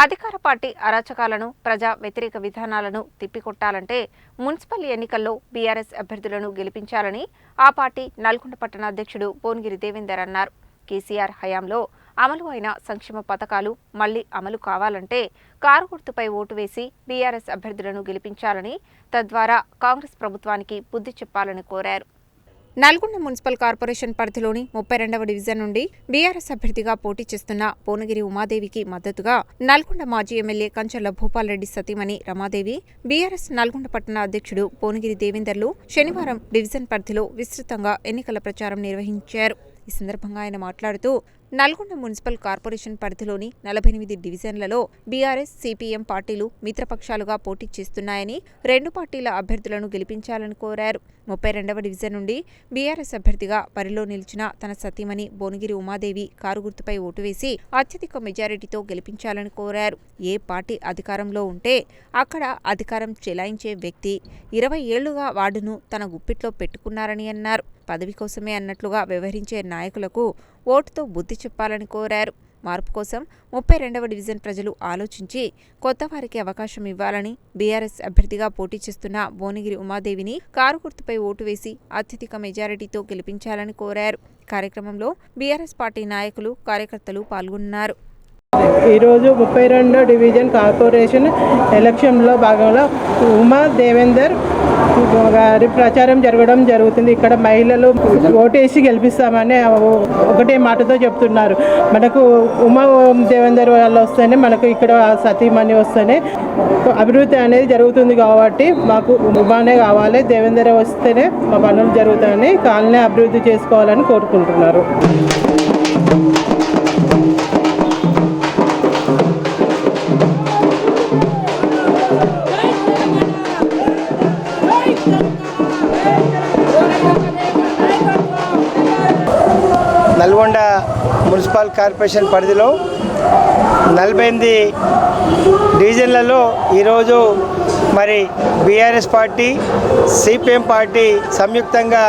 అధికార పార్టీ అరాచకాలను ప్రజా వ్యతిరేక విధానాలను తిప్పికొట్టాలంటే మున్సిపల్ ఎన్నికల్లో బీఆర్ఎస్ అభ్యర్థులను గెలిపించాలని ఆ పార్టీ నల్గొండ పట్టణ అధ్యక్షుడు పోన్గిరి దేవేందర్ అన్నారు. కేసీఆర్ హయాంలో అమలు అయిన సంక్షేమ పథకాలు మళ్ళీ అమలు కావాలంటే కారు గుర్తుపై ఓటు వేసి బీఆర్ఎస్ అభ్యర్థులను గెలిపించాలని తద్వారా కాంగ్రెస్ ప్రభుత్వానికి బుద్ధి చెప్పాలని కోరారు. నల్గొండ మున్సిపల్ కార్పొరేషన్ పరిధిలోని ముప్పై రెండవ డివిజన్ నుండి బీఆర్ఎస్ అభ్యర్థిగా పోటీ చేస్తున్న పోనగిరి ఉమాదేవికి మద్దతుగా నల్గొండ మాజీ ఎమ్మెల్యే కంచర్ల భూపాల్రెడ్డి సతీమణి రమాదేవి బీఆర్ఎస్ నల్గొండ పట్టణ అధ్యక్షుడు పోనగిరి దేవేందర్లు శనివారం డివిజన్ పరిధిలో విస్తృతంగా ఎన్నికల ప్రచారం నిర్వహించారు. ఈ సందర్భంగా ఆయన మాట్లాడుతూ నల్గొండ మున్సిపల్ కార్పొరేషన్ పరిధిలోని నలభై ఎనిమిది డివిజన్లలో బీఆర్ఎస్ సిపిఎం పార్టీలు మిత్రపక్షాలుగా పోటీ చేస్తున్నాయని రెండు పార్టీల అభ్యర్థులను గెలిపించాలని కోరారు. ముప్పై రెండవ డివిజన్ నుండి బీఆర్ఎస్ అభ్యర్థిగా బరిలో నిలిచిన తన సతీమణి భువనగిరి ఉమాదేవి కారు గుర్తుపై ఓటు వేసి అత్యధిక మెజారిటీతో గెలిపించాలని కోరారు. ఏ పార్టీ అధికారంలో ఉంటే అక్కడ అధికారం చెలాయించే వ్యక్తి ఇరవై ఏళ్ళుగా వార్డును తన గుప్పిట్లో పెట్టుకున్నారని అన్నారు. పదవి కోసమే అన్నట్లుగా వ్యవహరించే నాయకులకు ఓటుతో బుద్ధి చెప్పాలని కోరారు. మార్పు కోసం ముప్పై రెండవ డివిజన్ ప్రజలు ఆలోచించి కొత్త వారికి అవకాశం ఇవ్వాలని బీఆర్ఎస్ అభ్యర్థిగా పోటీ చేస్తున్న భువనగిరి ఉమాదేవిని కారు గుర్తుపై ఓటు వేసి అత్యధిక మెజారిటీతో గెలిపించాలని కోరారు. కార్యక్రమంలో బీఆర్ఎస్ పార్టీ నాయకులు కార్యకర్తలు పాల్గొన్నారు. ఈరోజు ముప్పై రెండో డివిజన్ కార్పొరేషన్ ఎలక్షన్లో భాగంగా ఉమా దేవేందర్ గారి ప్రచారం జరగడం జరుగుతుంది. ఇక్కడ మహిళలు ఓటేసి గెలిపిస్తామని ఒకటే మాటతో చెప్తున్నారు. మనకు ఉమా దేవేందర్ వాళ్ళు వస్తేనే మనకు ఇక్కడ సతీమణి వస్తేనే అభివృద్ధి అనేది జరుగుతుంది కాబట్టి మాకు ఉమానే కావాలి. దేవేందర్ వస్తేనే మా పనులు జరుగుతాయని కాలనీ అభివృద్ధి చేసుకోవాలని కోరుకుంటున్నారు. కార్పొరేషన్ పరిధిలో నలభై ఎనిమిది డివిజన్లలో ఈరోజు మరి బీఆర్ఎస్ పార్టీ సిపిఎం పార్టీ సంయుక్తంగా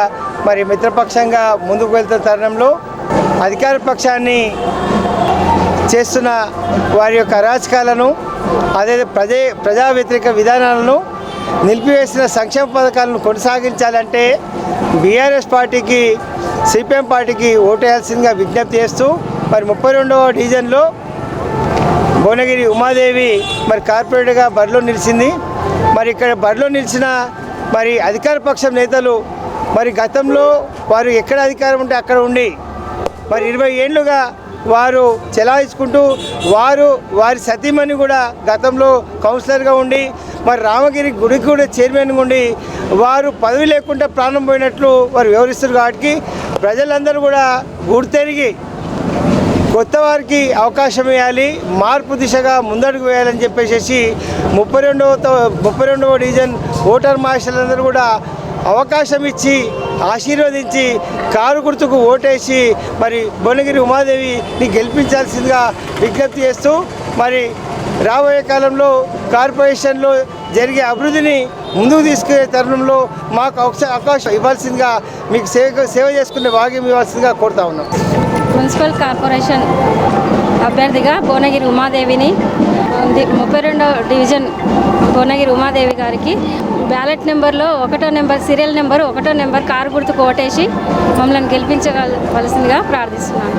మరి మిత్రపక్షంగా ముందుకు వెళ్తున్న తరుణంలో అధికార పక్షాన్ని చేస్తున్న వారి యొక్క అరాచకాలను అదే ప్రజే ప్రజా వ్యతిరేక విధానాలను నిలిపివేసిన సంక్షేమ పథకాలను కొనసాగించాలంటే బీఆర్ఎస్ పార్టీకి సిపిఎం పార్టీకి ఓటేయాల్సిందిగా విజ్ఞప్తి చేస్తూ మరి ముప్పై రెండవ డివిజన్లో భువనగిరి ఉమాదేవి మరి కార్పొరేటర్గా బరిలో నిలిచింది. మరి ఇక్కడ బరిలో నిలిచిన మరి అధికార పక్షం నేతలు మరి గతంలో వారు ఎక్కడ అధికారం ఉంటే అక్కడ ఉండి మరి ఇరవై ఏళ్ళుగా వారు చెలాయించుకుంటూ వారు వారి సతీమణి కూడా గతంలో కౌన్సిలర్గా ఉండి మరి రామగిరి గుడికి కూడా చైర్మన్గా ఉండి వారు పదవి లేకుండా ప్రాణం పోయినట్లు వారు వివరిస్తారు కాబట్టి ప్రజలందరూ కూడా గుర్తెరిగి కొత్త వారికి అవకాశం ఇవ్వాలి మార్పు దిశగా ముందడుగు వేయాలని చెప్పేసి ముప్పై రెండవ ముప్పై రెండవ డివిజన్ ఓటర్ మాస్టర్లందరూ కూడా అవకాశం ఇచ్చి ఆశీర్వదించి కారు గుర్తుకు ఓటేసి మరి భువనగిరి ఉమాదేవిని గెలిపించాల్సిందిగా విజ్ఞప్తి చేస్తూ మరి రాబోయే కాలంలో కార్పొరేషన్లో జరిగే అభివృద్ధిని ముందుకు తీసుకునే తరుణంలో మాకు అవకాశ- అవకాశం ఇవ్వాల్సిందిగా మీకు సేవ సేవ చేసుకునే భాగ్యం ఇవ్వాల్సిందిగా కోరుతా ఉన్నాం. మున్సిపల్ కార్పొరేషన్ అభ్యర్థిగా భువనగిరి ఉమాదేవిని ముప్పై రెండో డివిజన్ భువనగిరి ఉమాదేవి గారికి బ్యాలెట్ నెంబర్లో ఒకటో నెంబర్ సీరియల్ నెంబర్ ఒకటో నెంబర్ కారు గుర్తుకు ఓటేసి మమ్మల్ని గెలిపించగలవలసిందిగా ప్రార్థిస్తున్నాను.